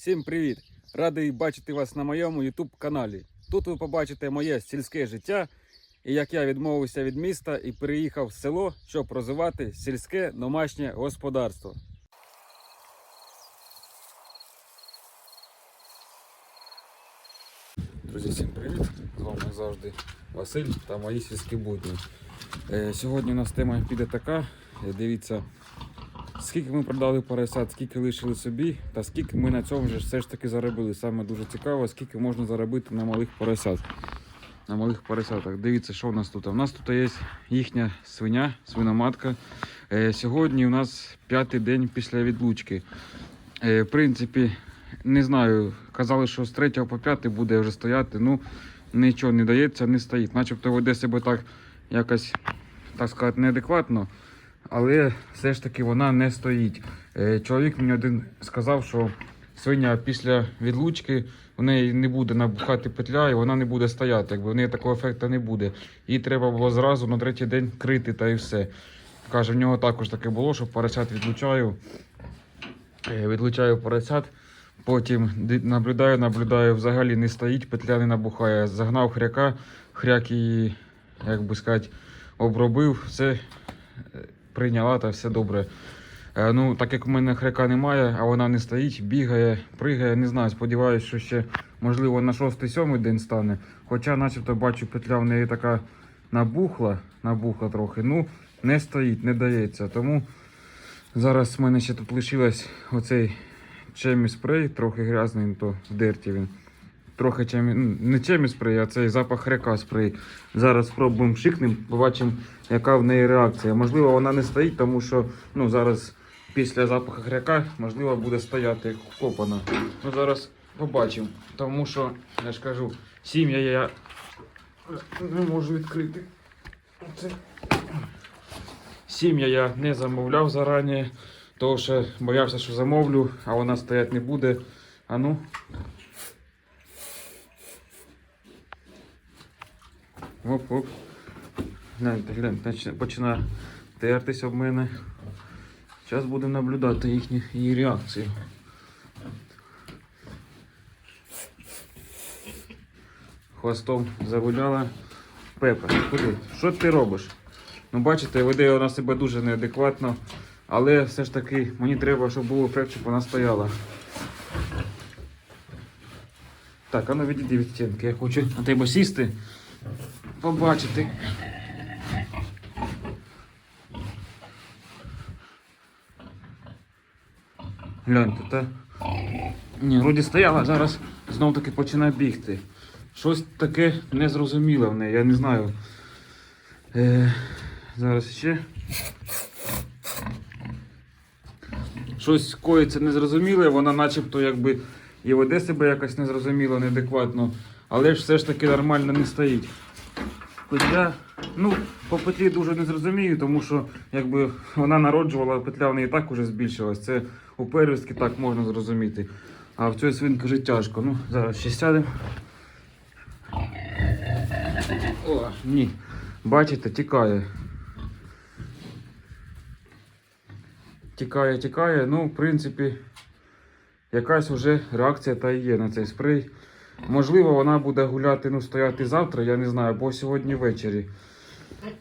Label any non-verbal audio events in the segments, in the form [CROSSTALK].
Всім привіт! Радий бачити вас на моєму YouTube каналі. Тут ви побачите моє сільське життя і як я відмовився від міста і переїхав в село, щоб розвивати сільське домашнє господарство. Друзі, всім привіт! З вами завжди Василь та мої сільські будні. Е, Сьогодні у нас тема піде така. Е, Дивіться, скільки ми продали поросят, скільки лишили собі, та скільки ми на цьому вже все ж таки заробили. Саме дуже цікаво, скільки можна заробити на малих поросят. На малих поросятах. Дивіться, що у нас тут. У нас тут є їхня свиня, свиноматка. Е, Сьогодні у нас п'ятий день після відлучки. Е, В принципі, не знаю, казали, що з 3 по 5 буде вже стояти. Ну, нічого не дається, не стоїть. Начебто веде себе так якось, так сказати, неадекватно, але все ж таки вона не стоїть. Е, Чоловік мені один сказав, що свиня після відлучки в неї не буде набухати петля і вона не буде стояти. Якби в неї такого ефекту не буде. Їй треба було зразу на третій день крити та і все. Каже, в нього також таке було, що поросят відлучаю. Е, Відлучаю поросят. Потім наблюдаю, наблюдаю, взагалі не стоїть, петля не набухає. Загнав хряка, хряк її, як би сказати, обробив, все е, прийняла та все добре. Е, Ну, так як у мене хряка немає, а вона не стоїть, бігає, пригає, не знаю, сподіваюся, що ще можливо на 6-7 день стане. Хоча, начебто, бачу, петля в неї така набухла, набухла трохи. Ну, не стоїть, не дається. Тому зараз в мене ще тут лишилось оцей чемі спрей, трохи грязний, ну, то в дерті він. Трохи чемі, ну, не чемі спрей, а цей запах хряка спрей. Зараз спробуємо шикнем, побачимо, яка в неї реакція. Можливо, вона не стоїть, тому що ну, зараз після запаху хряка, можливо, буде стояти вкопана. Ну, зараз побачимо. Тому що, я ж кажу, сім'я я не можу відкрити. Сім'я я не замовляв зарані, тому що боявся, що замовлю, а вона стояти не буде. А ну. Оп-оп. Гляньте, гляньте, починає тертись об мене. Зараз будемо наблюдати їхні, її реакцію. Хвостом загуляла. Пепа, куди? Що ти робиш? Ну, бачите, веде вона себе дуже неадекватно, але все ж таки мені треба, щоб був ефект, щоб вона стояла. Так, а ну відійди від стінки. Я хочу на тебе сісти, побачити. Гляньте, та. Ні, вроді стояла, зараз знов таки починає бігти. Щось таке незрозуміле в неї, я не знаю. Е, зараз ще. Щось коїться незрозуміле, вона начебто якби і веде себе якось незрозуміло, неадекватно, але ж все ж таки нормально не стоїть. Петля, ну, по петлі дуже не зрозумію, тому що якби вона народжувала, петля в неї так уже збільшилась. Це у первістки так можна зрозуміти. А в цій свинки вже тяжко. Ну, зараз ще сядемо. О, ні. Бачите, тікає. Тікає, тікає. Ну, в принципі, якась вже реакція та є на цей спрей. Можливо, вона буде гуляти, ну, стояти завтра, я не знаю, або сьогодні ввечері.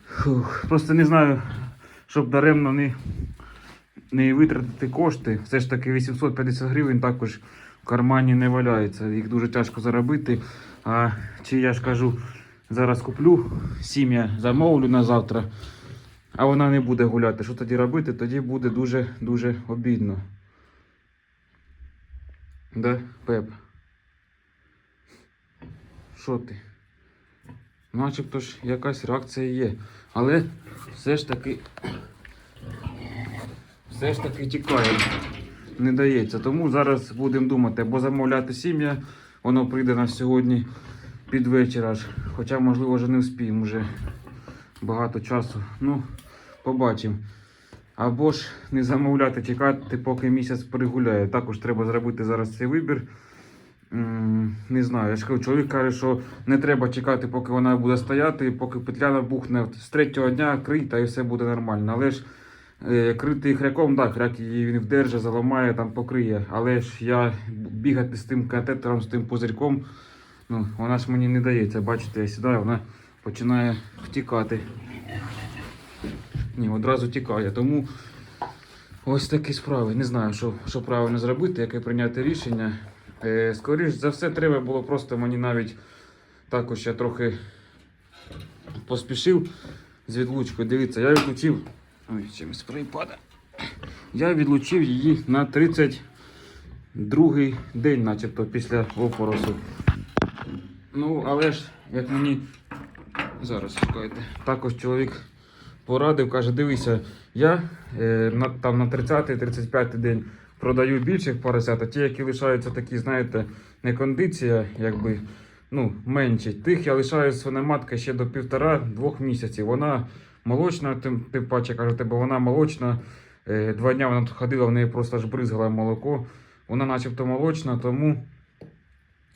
Фух, просто не знаю, щоб даремно не, не витратити кошти. Все ж таки 850 гривень також в кармані не валяється. Їх дуже тяжко заробити. А чи я ж кажу, зараз куплю сім'я, замовлю на завтра, а вона не буде гуляти. Що тоді робити? Тоді буде дуже-дуже обідно. Да, Пеп? Що ти? Начебто ж якась реакція є. Але все ж таки. Все ж таки тікає. Не дається. Тому зараз будемо думати, або замовляти сім'я, воно прийде на сьогодні під вечір аж. Хоча, можливо, вже не вспіємо вже багато часу. Ну, побачимо. Або ж не замовляти, чекати, поки місяць перегуляє. Також треба зробити зараз цей вибір. Не знаю, я ж кажу, чоловік каже, що не треба чекати, поки вона буде стояти, поки петля набухне з третього дня крий, та і все буде нормально. Але ж Е, крити хряком, так, хряк її він вдерже, заламає, там покриє. Але ж я бігати з тим катетером, з тим пузирьком, ну, вона ж мені не дається. Бачите, я сідаю, вона починає втікати. Ні, одразу тікає. Тому ось такі справи. Не знаю, що, що правильно зробити, яке прийняти рішення. Е, скоріш за все, треба було просто мені навіть також я трохи поспішив з відлучкою. Дивіться, я відлучив. Ой, чимось спрей. Я відлучив її на 32-й день, начебто, після опоросу. Ну, але ж, як мені зараз чекайте, також чоловік порадив, каже, дивися, я е, на, там на 30-35 день продаю більших поросят, а ті, які лишаються такі, знаєте, не кондиція, якби ну, менші. Тих я лишаю свиноматка ще до півтора-двох місяців. Вона молочна, тим, тим паче каже, тебе вона молочна. Е, два дня вона тут ходила, в неї просто аж бризгала молоко. Вона начебто молочна, тому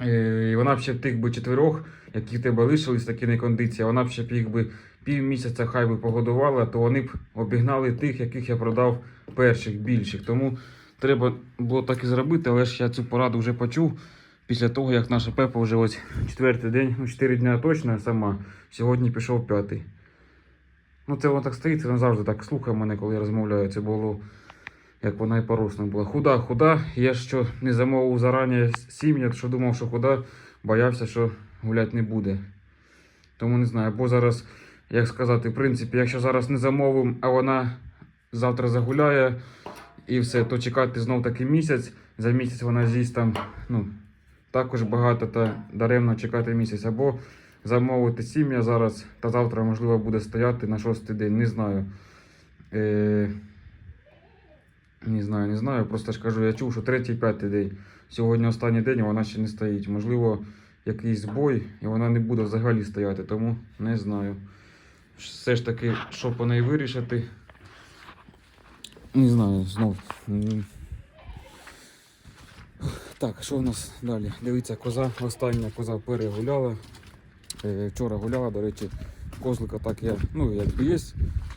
е, і вона б ще тих би чотирьох, які в тебе лишились, такі не кондиція, вона б ще б їх би пів місяця хай би погодувала, то вони б обігнали тих, яких я продав перших більших. Тому треба було так і зробити, але ж я цю пораду вже почув. Після того, як наша Пепа вже ось четвертий день, ну 4 дня точно сама, сьогодні пішов п'ятий. Ну, це вона так стоїть, вона завжди так слухає мене, коли я розмовляю. Це було, як вона і поросна була. Худа, худа. Я що не замовив зарані сім'я, що думав, що худа, боявся, що гулять не буде. Тому не знаю, бо зараз, як сказати, в принципі, якщо зараз не замовимо, а вона завтра загуляє і все, то чекати знов таки місяць. За місяць вона з'їсть там, ну, також багато та даремно чекати місяць. Або замовити сім'я зараз, та завтра, можливо, буде стояти на шостий день. Не знаю. Е... Не знаю, не знаю. Просто ж кажу, я чув, що третій, п'ятий день. Сьогодні останній день, вона ще не стоїть. Можливо, якийсь збой, і вона не буде взагалі стояти, тому не знаю. Все ж таки, що по неї вирішити. Не знаю, знов. Так, що у нас далі? Дивіться, коза, остання коза перегуляла. Е, Вчора гуляла, до речі, козлика так я, ну якби є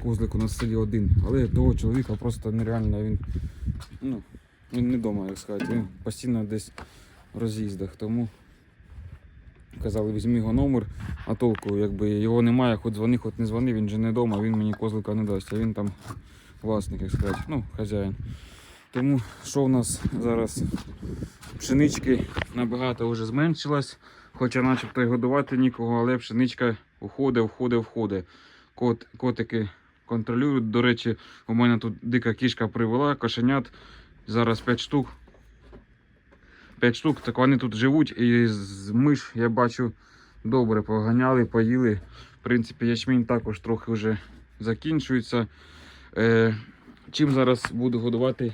козлик у нас в селі один, але того чоловіка просто нереально він, ну, він не вдома, як сказати, він постійно десь в роз'їздах. Тому казали, візьми його номер, а толку, якби його немає, хоч дзвони, хоч не дзвони, він же не вдома, він мені козлика не дасть, а він там власник, як сказати, ну, хазяїн. Тому що в нас зараз пшенички набагато вже зменшилась. Хоча начебто й годувати нікого, але пшеничка уходить, входить, входить. Кот, котики контролюють. До речі, у мене тут дика кішка привела, кошенят. Зараз 5 штук. 5 штук, так вони тут живуть і з миш, я бачу, добре поганяли, поїли. В принципі, ячмінь також трохи вже закінчується. Е, чим зараз буду годувати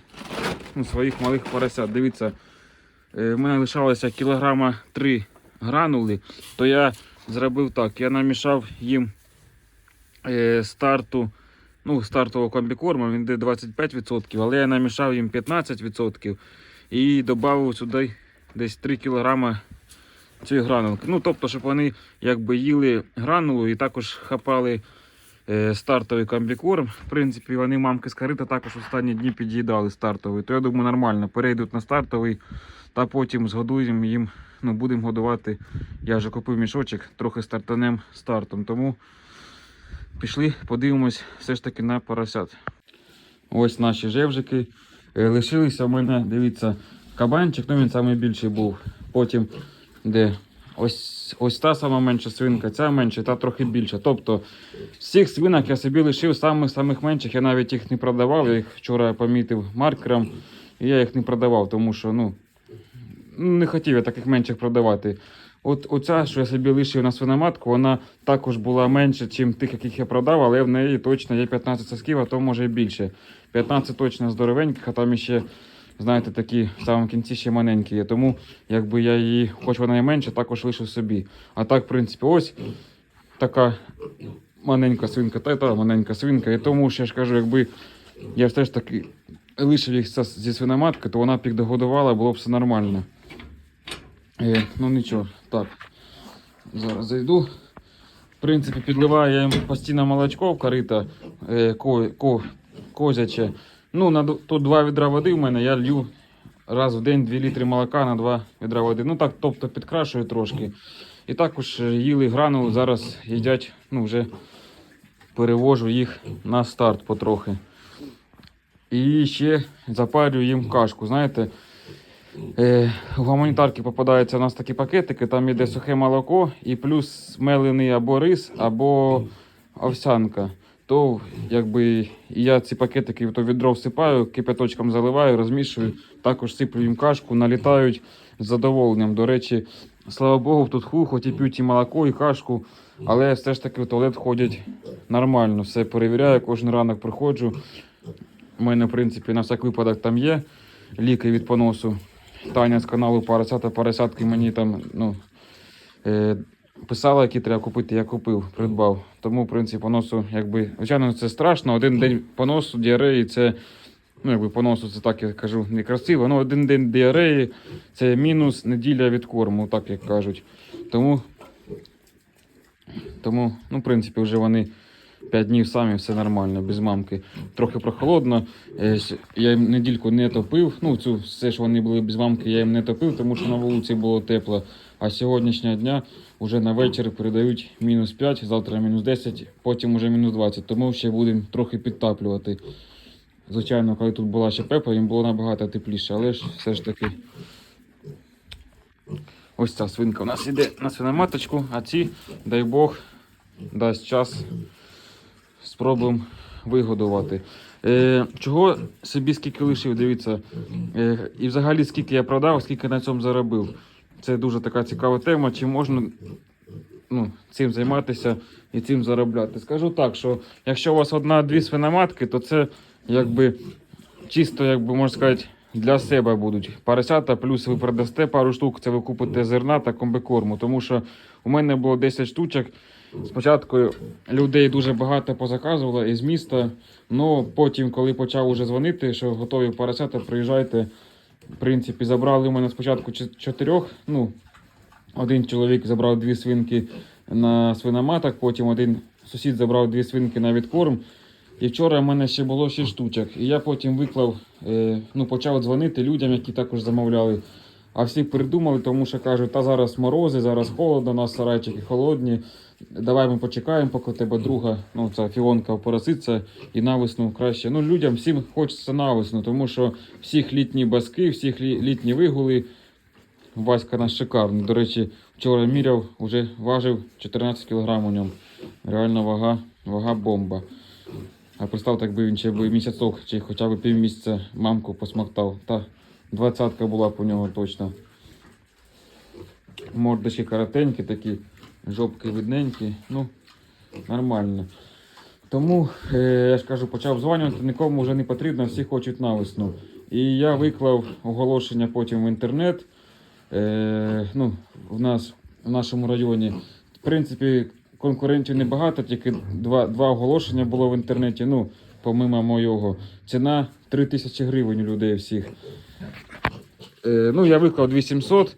ну, своїх малих поросят? Дивіться, е, в мене лишалося кілограма 3 гранули, то я зробив так. Я намішав їм е, старту, ну, стартового комбікорму, він йде 25%, але я намішав їм 15% і додав сюди десь 3 кг цієї гранулки. Ну, тобто, щоб вони якби їли гранулу і також хапали стартовий комбікорм. В принципі, вони мамки з корита також останні дні під'їдали стартовий. То я думаю, нормально. Перейдуть на стартовий та потім згодуємо їм. Ну, будемо годувати. Я вже купив мішочок, трохи стартанем стартом. Тому пішли, подивимось все ж таки на поросят. Ось наші жевжики. Е, Лишилися в мене, дивіться, кабанчик, ну він найбільший був. Потім де ось, ось та сама менша свинка, ця менша, та трохи більша. Тобто всіх свинок я собі лишив самих самих менших. Я навіть їх не продавав. Я їх вчора помітив маркером. І я їх не продавав, тому що ну, не хотів я таких менших продавати. От оця, що я собі лишив на свиноматку, вона також була менше, ніж тих, яких я продав, але в неї точно є 15 сосків, а то може і більше. 15 точно здоровеньких, а там ще, знаєте, такі в самому кінці ще маленькі є. Тому якби я її, хоч вона і менше, також лишив собі. А так, в принципі, ось така маленька свинка, та та маленька свинка. І тому я ж кажу, якби я все ж таки лишив їх зі свиноматки, то вона б їх догодувала, було б все нормально. Е, ну нічого, так. Зараз зайду. В принципі, підливаю я їм постійно молочко в корита. Е, ко, ко, козяче. Ну, на тут два відра води в мене, я лью раз в день 2 літри молока на 2 відра води. Ну так, тобто підкрашую трошки. І також е, їли гранули, зараз їдять, ну вже перевожу їх на старт потрохи. І ще запарюю їм кашку. Знаєте, е, в гуманітарки попадаються у нас такі пакетики, там іде сухе молоко і плюс мелений або рис, або овсянка. То якби і я ці пакетики в то відро всипаю, кипяточком заливаю, розмішую, також сиплю їм кашку, налітають з задоволенням. До речі, слава Богу, тут ху, хоч п'ють і молоко, і кашку, але все ж таки в туалет ходять нормально. Все перевіряю, кожен ранок приходжу. У мене, в принципі, на всяк випадок там є ліки від поносу. Таня з каналу Парасята Парасятки мені там ну, е, писала, які треба купити, я купив, придбав. Тому, в принципі, поносу, якби, звичайно, це страшно. Один день поносу, діареї, це, ну, якби поносу, це так я кажу, некрасиво. Ну, один день діареї це мінус неділя від корму, так як кажуть. Тому, тому ну, в принципі, вже вони 5 днів самі, все нормально, без мамки. Трохи прохолодно. Е, Я їм недільку не топив. Ну, цю все ж вони були без мамки, я їм не топив, тому що на вулиці було тепло. А сьогоднішнього дня вже на вечір передають мінус 5, завтра мінус 10, потім уже мінус 20. Тому ще будемо трохи підтаплювати. Звичайно, коли тут була ще пепа, їм було набагато тепліше, але ж все ж таки. Ось ця свинка у нас іде на свиноматочку, а ці, дай Бог, дасть час спробуємо вигодувати. Е, чого собі скільки лишив, дивіться. Е, і взагалі скільки я продав, скільки на цьому заробив. Це дуже така цікава тема. Чи можна ну, цим займатися і цим заробляти? Скажу так, що якщо у вас одна-дві свиноматки, то це якби чисто, якби можна сказати, для себе будуть. Поросята, плюс ви продасте пару штук, це ви купите зерна та комбикорму. Тому що у мене було 10 штучок. Спочатку людей дуже багато позаказувало із міста. Ну потім, коли почав уже дзвонити, що готові поросята, приїжджайте. В принципі, забрали у мене спочатку чотирьох. Ну, один чоловік забрав дві свинки на свиноматок, потім один сусід забрав дві свинки на відкорм. І вчора в мене ще було 6 штучок. І я потім виклав, е, ну, почав дзвонити людям, які також замовляли. А всі придумали, тому що кажуть, та зараз морози, зараз холодно, нас сарайчики холодні. Давай ми почекаємо, поки тебе друга, ну ця фіонка пороситься і навесну краще. Ну, людям всім хочеться навесну, тому що всіх літні баски, всіх літні вигули. Васька наш шикарний. До речі, вчора міряв, вже важив 14 кг у ньому. Реально вага, вага бомба. А представте, якби він ще би місяцок чи хоча б півмісяця мамку посмоктав. Та двадцятка була у нього точно. Мордочки коротенькі такі, жопки видненькі. Ну, нормально. Тому, е, я ж кажу, почав дзвонювати, нікому вже не потрібно, всі хочуть навесну. І я виклав оголошення потім в інтернет. Е, ну, в нас в нашому районі. В принципі, конкурентів небагато, тільки два, два оголошення було в інтернеті. Ну, помимо моєго. Ціна 3 тисячі гривень у людей всіх. Е, ну, я виклав 2700,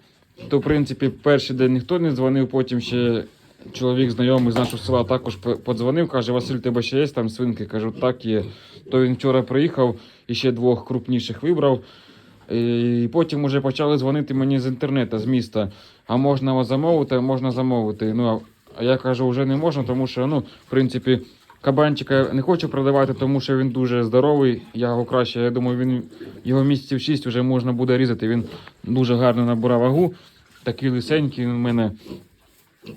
то, в принципі, перший день ніхто не дзвонив, потім ще чоловік знайомий з нашого села також подзвонив, каже, Василь, тебе ще є там свинки? Кажу, так є. То він вчора приїхав і ще двох крупніших вибрав. І потім вже почали дзвонити мені з інтернету, з міста. А можна вас замовити, можна замовити. Ну, а я кажу, вже не можна, тому що, ну, в принципі, кабанчика не хочу продавати, тому що він дуже здоровий. Я його краще, я думаю, він його місяців 6 вже можна буде різати. Він дуже гарно набирав вагу. Такий лисенький у мене.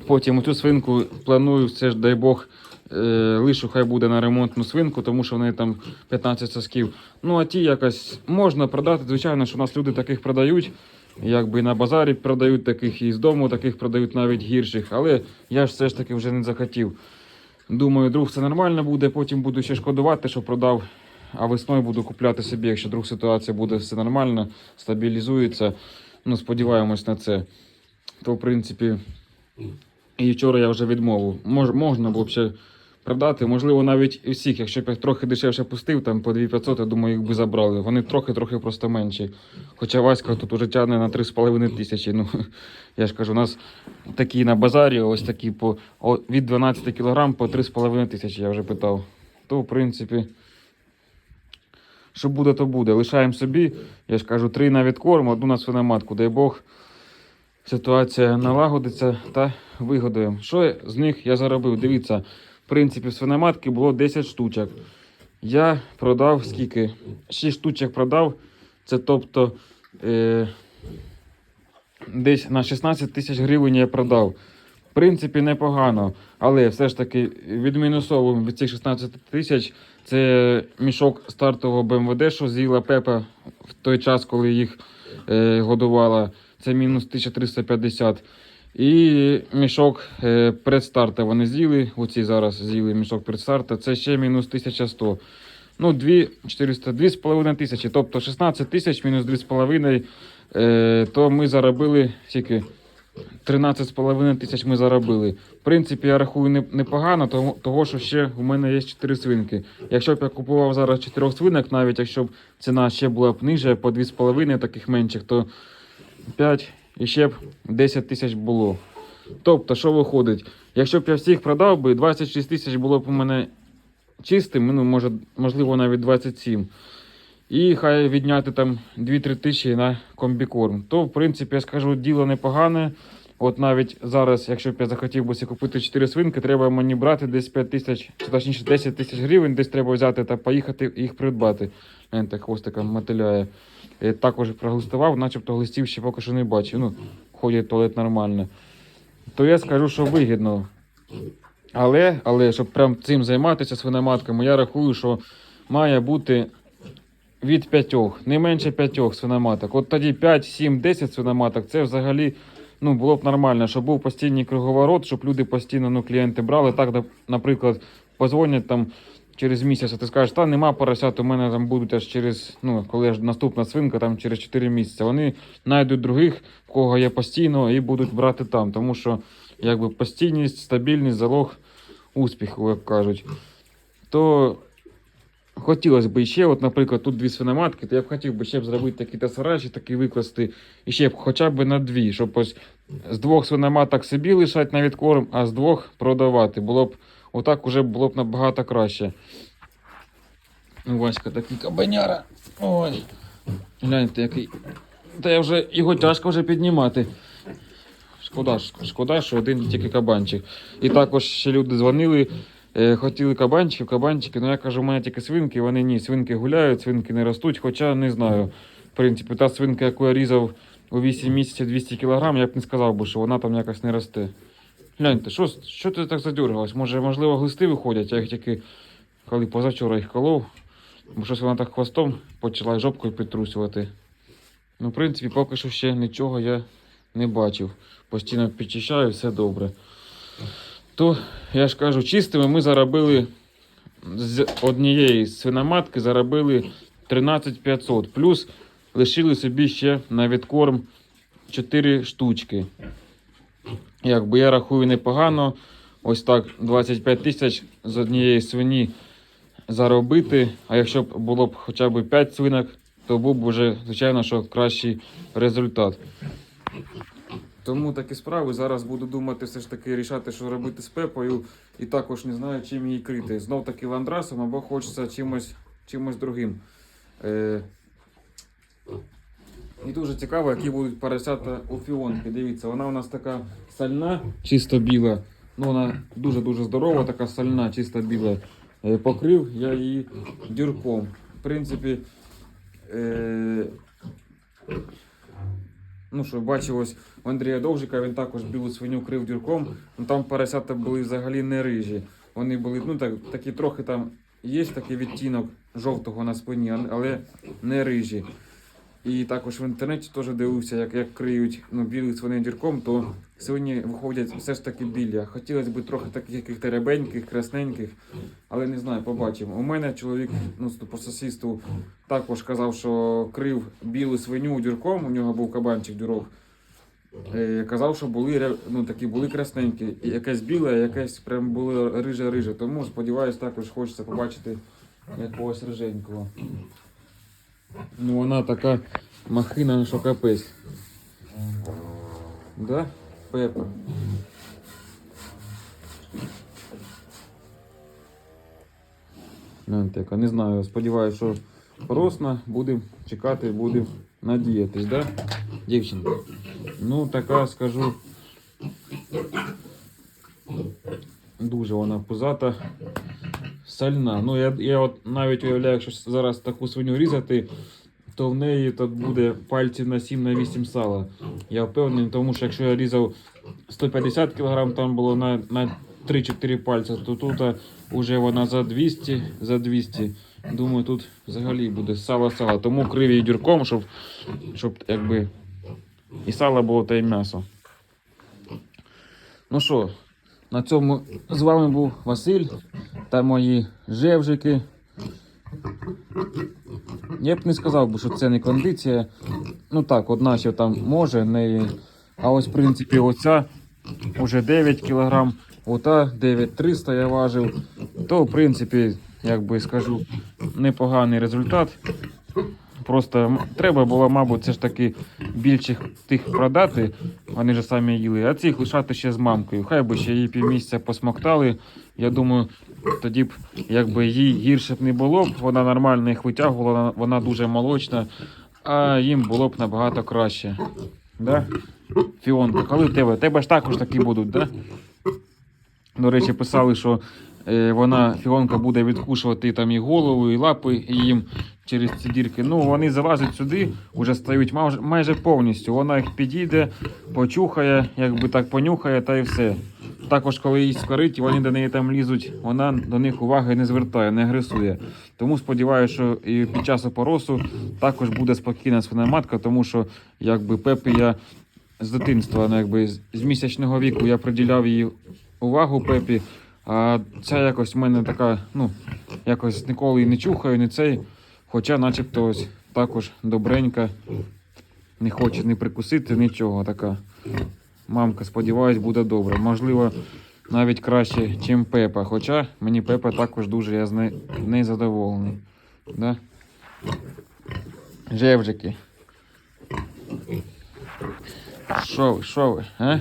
Потім цю свинку планую, все ж дай Бог, е, лишу хай буде на ремонтну свинку, тому що в неї там 15 сосків. Ну а ті якось можна продати. Звичайно, що у нас люди таких продають. Якби на базарі продають таких, і з дому таких продають навіть гірших. Але я ж все ж таки вже не захотів. Думаю, друг це нормально буде, потім буду ще шкодувати, що продав. А весною буду купляти собі, якщо друг ситуація буде все нормально, стабілізується. Ну, сподіваємось на це. То, в принципі, і вчора я вже відмовив. Мож, можна було б ще продати, можливо, навіть і всіх, якщо б я трохи дешевше пустив, там по 2500, я думаю, їх би забрали. Вони трохи-трохи просто менші. Хоча Васька тут уже тягне на 3,5 тисячі. Ну, [LAUGHS] я ж кажу, у нас такі на базарі, ось такі по від 12 кг по 3,5 тисячі, я вже питав. То, в принципі, що буде, то буде. Лишаємо собі, я ж кажу, три на відкорм, одну на свиноматку. Дай Бог, ситуація налагодиться та вигодуємо. Що з них я заробив? Дивіться, в принципі, свиноматки було 10 штучок. Я продав скільки? 6 штучок продав. Це тобто е, десь на 16 тисяч гривень я продав. В принципі, непогано. Але все ж таки відмінусовуємо від цих 16 тисяч. Це мішок стартового БМВД, що з'їла Пепа в той час, коли їх е, годувала. Це мінус 1350. І мішок е, предстарта вони з'їли. Оці зараз з'їли мішок предстарта. Це ще мінус 1100. Ну, 2 400, 2,5 тисячі. Тобто 16 тисяч мінус 2,5. Е, то ми заробили скільки? 13,5 тисяч ми заробили. В принципі, я рахую непогано, того, що ще у мене є 4 свинки. Якщо б я купував зараз 4 свинок, навіть якщо б ціна ще була б ниже, по 2,5 таких менших, то 5 і ще б 10 тисяч було. Тобто, що виходить? Якщо б я всіх продав би, 26 тисяч було б у мене чистим, ну, може, можливо, навіть 27. І хай відняти там 2-3 тисячі на комбікорм. То, в принципі, я скажу, діло непогане. От навіть зараз, якщо б я захотів би купити 4 свинки, треба мені брати десь 5 тисяч, чи точніше 10 тисяч гривень, десь треба взяти та поїхати їх придбати. Гляньте, хвостика мотиляє. Я також проглистував, начебто глистів ще поки що не бачив. Ну, ходять туалет нормально. То я скажу, що вигідно. Але, але щоб прям цим займатися свиноматками, я рахую, що має бути від п'ятьох, не менше п'ятьох свиноматок. От тоді 5, 7, 10 свиноматок, це взагалі ну, було б нормально, щоб був постійний круговорот, щоб люди постійно ну, клієнти брали. Так, наприклад, позвонять там через місяць, ти скажеш, та нема поросят, у мене там будуть аж через, ну, коли ж наступна свинка, там через 4 місяці. Вони знайдуть других, в кого є постійно, і будуть брати там. Тому що якби постійність, стабільність, залог успіху, як кажуть. То хотілося б ще, от, наприклад, тут дві свиноматки, то я б хотів би ще б зробити такі тесарачі, такі викласти, і ще б хоча б на дві, щоб ось з двох свиноматок собі лишати на відкорм, а з двох продавати. Було б отак уже було б набагато краще. Ну, Васька такий кабаняра. Ой. Гляньте, який. Та я вже його тяжко вже піднімати. Шкода, шкода, що один тільки кабанчик. І також ще люди дзвонили, е, хотіли кабанчиків, кабанчики. Ну я кажу, у мене тільки свинки, вони ні, свинки гуляють, свинки не ростуть, хоча не знаю. В принципі, та свинка, яку я різав у 8 місяців 200 кг, я б не сказав би, що вона там якось не росте. Гляньте, що, що ти так задергалась? Може, можливо, глисти виходять, я їх тільки коли позавчора їх колов, бо щось вона так хвостом почала жопкою підтрусювати. Ну, в принципі, поки що ще нічого я не бачив. Постійно підчищаю, все добре. То, я ж кажу, чистими ми заробили з однієї свиноматки заробили 13 500. Плюс лишили собі ще на відкорм 4 штучки. Якби я рахую непогано, ось так 25 тисяч з однієї свині заробити. А якщо б було б хоча б 5 свинок, то був б вже, звичайно, що кращий результат. Тому такі справи. Зараз буду думати все ж таки рішати, що робити з пепою. І також не знаю, чим її крити. Знов таки ландрасом або хочеться чимось, чимось другим. Е... І дуже цікаво, які будуть поросята у фіонки. Дивіться, вона у нас така сальна, чисто біла. Ну, вона дуже-дуже здорова, така сальна, чисто біла. Е, Покрив я її дюрком. В принципі, е... ну що, бачив ось у Андрія Довжика, він також білу свиню крив дюрком. Ну, там поросята були взагалі не рижі. Вони були, ну так, такі трохи там є такий відтінок жовтого на спині, але не рижі. І також в інтернеті теж дивився, як, як криють ну, білі свини дірком, то свині виходять все ж таки білі. Хотілося б трохи таких яких рябеньких, красненьких, але не знаю, побачимо. У мене чоловік ну, по сусідству також казав, що крив білу свиню дюрком, у нього був кабанчик дюрок. Е, казав, що були ну, такі були красненькі. Якесь біле, якесь прям було риже-риже. Тому сподіваюсь, також хочеться побачити якогось риженького. Ну вона така махина, що капець. Да? Пепа. Гляньте, не знаю, сподіваюся, що поросна, будемо чекати, будемо надіятись, да? Дівчинка. Ну, така скажу. Дуже вона пузата, сальна. Ну, я, я от навіть уявляю, якщо зараз таку свиню різати, то в неї тут буде пальців на 7 на 8 сала. Я впевнений, тому що якщо я різав 150 кг, там було на, на 3-4 пальця, то тут вже вона за 200, за 200. Думаю, тут взагалі буде сало-сало. Тому криві дюрком, щоб, щоб якби і сало було, та й м'ясо. Ну що, на цьому з вами був Василь та мої жевжики. Я б не сказав що це не кондиція. Ну так, одна ще там може, не... а ось в принципі оця вже 9 кг, ота 9300 я важив. То в принципі, як би скажу, непоганий результат. Просто треба було, мабуть, це ж таки більших тих продати, вони ж самі їли, а цих лишати ще з мамкою. Хай би ще її півмісяця посмоктали. Я думаю, тоді б якби їй гірше б не було б, вона нормально їх витягувала, вона- дуже молочна, а їм було б набагато краще. Да? Фіонка, коли в тебе? Тебе ж також такі будуть, да? До речі, писали, що вона фіонка буде відкушувати там і голову, і лапи і їм через ці дірки. Ну, вони залазять сюди, вже стають майже, повністю. Вона їх підійде, почухає, якби так понюхає, та і все. Також, коли їсть скорить, вони до неї там лізуть, вона до них уваги не звертає, не агресує. Тому сподіваюся, що і під час опоросу також буде спокійна свина матка, тому що якби Пепі я з дитинства, ну, якби з місячного віку я приділяв їй увагу Пепі. А ця якось в мене така, ну, якось ніколи і не чухаю, не цей. Хоча, начебто, ось також добренька, не хоче не прикусити, нічого така. Мамка, сподіваюсь, буде добре. Можливо, навіть краще, ніж Пепа. Хоча мені Пепа також дуже я з не, задоволений. Да? Жевжики. Що ви, що ви, а?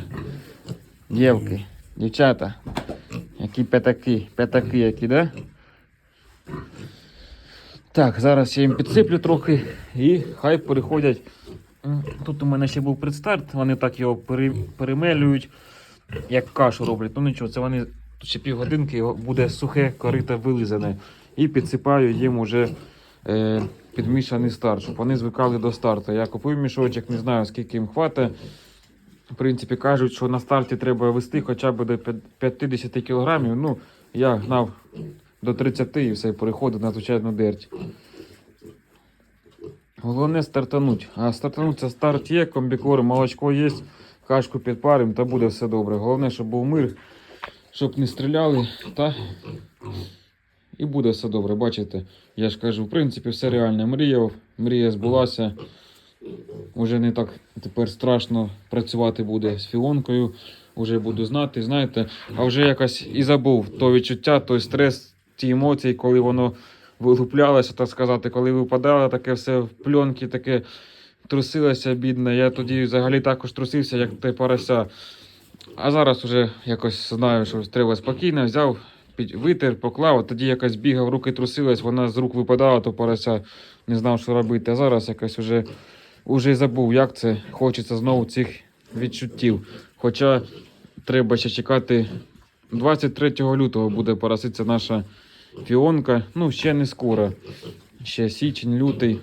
Дівки, дівчата. Які п'ятаки, п'ятаки які, да? Так, зараз я їм підсиплю трохи і хай переходять. Тут у мене ще був предстарт, вони так його перемелюють, як кашу роблять. Ну нічого, це вони тут ще півгодинки буде сухе корито вилизане. І підсипаю їм уже е, підмішаний старт, щоб вони звикали до старту. Я купив мішочок, не знаю скільки їм хватить. В принципі, кажуть, що на старті треба вести хоча б до 50 кілограмів. Ну, я гнав до 30 і все, переходив на звичайну дерть. Головне стартануть. А стартануть це старт є, комбікор, молочко є, кашку підпарим, та буде все добре. Головне, щоб був мир, щоб не стріляли, та і буде все добре. Бачите, я ж кажу, в принципі, все реально мріяв, мрія збулася. Уже не так тепер страшно працювати буде з фіонкою. Уже буду знати, знаєте, а вже якось і забув то відчуття, той стрес, ті емоції, коли воно вилуплялося, так сказати, коли випадало таке все в пленки, таке трусилося бідне. Я тоді взагалі також трусився, як те порося. А зараз уже якось знаю, що треба спокійно, взяв, під, витер, поклав, тоді якось бігав, руки трусились, вона з рук випадала, то порося, не знав, що робити. А зараз якось уже, уже забув, як це. Хочеться знову цих відчуттів. Хоча треба ще чекати 23 лютого буде пороситися наша фіонка. Ну, ще не скоро. Ще січень, лютий.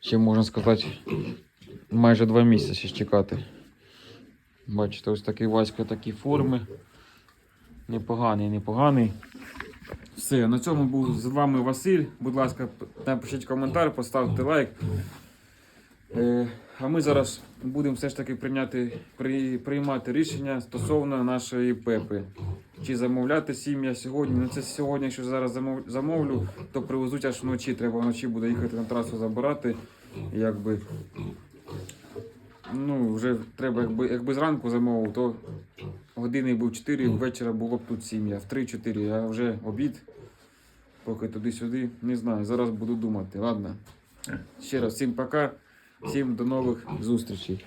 Ще можна сказати, майже два місяці чекати. Бачите, ось такий Васька, такі форми. Непоганий, непоганий. Все, на цьому був з вами Василь. Будь ласка, напишіть коментар, поставте лайк. Е, а ми зараз будемо все ж таки прийняти, при, приймати рішення стосовно нашої пепи. Чи замовляти сім'я сьогодні? Ну це сьогодні, якщо зараз замов, замовлю, то привезуть аж вночі. Треба вночі буде їхати на трасу забирати. Якби, ну, вже треба, якби, якби зранку замовив, то години був 4, ввечері було б тут сім'я. В 3-4, а вже обід. Поки туди-сюди, не знаю. Зараз буду думати. Ладно. Ще раз всім пока, всім до нових зустрічей.